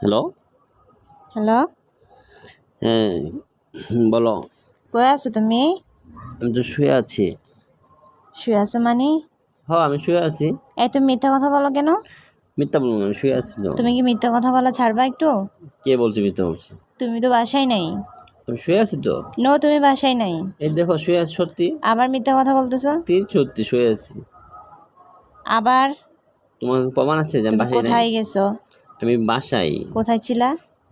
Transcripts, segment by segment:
Hello? Hello? হ্যাঁ বলো। কই আছো তুমি? আমি তো শুয়ে আছি। শুয়ে আছো মানে? হ্যাঁ আমি শুয়ে আছি। এই তুমি মিথ্যা কথা বলো কেন? মিথ্যা বলব না, আমি শুয়ে আছি তো। তুমি কি মিথ্যা কথা বলা ছাড়বা একটু? কে বলছে মিথ্যা বলছি? তুমি তো বাসায় নাই। আমি শুয়ে আছি তো? নো তুমি বাসায় নাই। এই দেখো শুয়ে আছি সত্যি? আবার মিথ্যা কথা বলতেছো? তিন সত্যি শুয়ে আছি। আবার? তোমার প্রমাণ আছে যে আমি বাসায় নাই? কোথায় গেছো? আমি বাসায়? কোথায় ছিলা?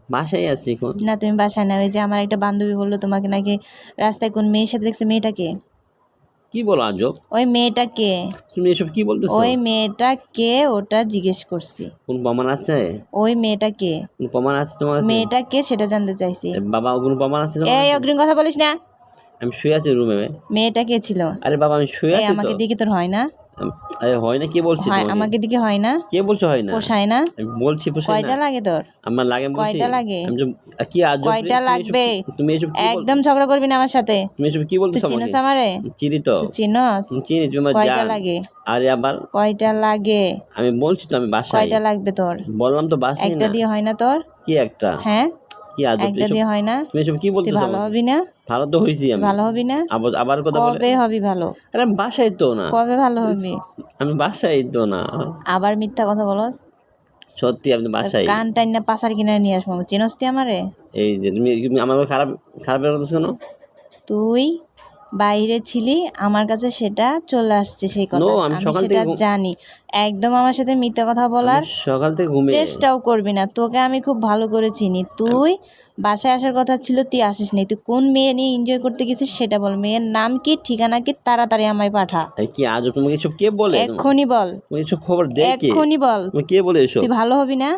বাসায় আছি এখন। না তুমি বাসায় না। ওই যে আমার একটা বান্ধবী বলল তোমাকে নাকি রাস্তায় কোন মেয়ের সাথে দেখছে মেয়েটাকে কি? বলো আজব? ওই মেয়েটাকে তুমি এসব কি বলতেছো? ওই মেয়েটা কে? ওটা জিজ্ঞেস করছি। কোন প্রমাণ আছে? ওই মেয়েটাকে কোন প্রমাণ আছে তোমার কাছে? মেয়েটা কে সেটা জানতে চাইছি। বাবা কোন প্রমাণ আছে তোমার এই? অগ্রিম কথা বলিস না। আমি শুয়ে আছি রুমে মেয়েটা কে ছিল? আরে বাবা আমি শুয়ে আছি তো। আমাকে দিকে তোর হয় না? হয় না কে বলছে আমাকে দিকে হয় না? কে বলছে হয় না? পোষায় না? আমি বলছি পোষায় কয়টা লাগে তোর? আমার লাগে বলছি। কয়টা লাগে? আমি কি আজব রে, কয়টা লাগবে? তুমি এসব একদম ঝগড়া করবি না আমার সাথে? তুমি এসব কি তুই বলতেছো চিনস আমারে? চিনি তো। চিনস? চিনি তোমার কয়টা লাগে? আরে আবার? কয়টা লাগে? আমি বলছি তো আমি বাসায়। কয়টা লাগবে তোর? বললাম তো বাসায় একটা দিয়ে হয় না তোর? কি একটা? হ্যাঁ? কি আজব একটা এসব দিয়ে হয় না। তুমি এসব কি বলতেছো? ভালো? হবি না? ভালো তো হইছি আমি। ভালো হবি না? আবার আবার কথা বলে কবে হবি ভালো? আরে বাসায় তো না। কবে ভালো হবি? আমি বাসায় তো না। আবার মিথ্যা কথা বলস? সত্যি আমি বাসায়। কান টাইন না পাসার কিনা নিয়ে আসব। চিনস তুই আমারে? এই যে তুমি তুমি আমার খারাপ খারাপ কথা শোনো তুই বাইরে ছিলি আমার কাছে সেটা চলে আসছে সেই কথা আমি সেটা জানি। একদম আমার সাথে মিথ্যা কথা বলার সকাল থেকে ঘুমিয়ে চেষ্টাও করবি না। তোকে আমি খুব ভালো করে চিনি। তুই বাসায় আসার কথা ছিল তুই আসিস নি। তুই কোন মেয়ে নিয়ে এনজয় করতে গেছিস সেটা বল। মেয়ের নাম কি ঠিকানা কি তাড়াতাড়ি আমায় পাঠা। এই কি আজব তোমাকে এসব কে বলে? এক্ষুনি বল। এসব খবর কে? এক্ষুনি বল। কে বলে এসব? তুই ভালো হবি না?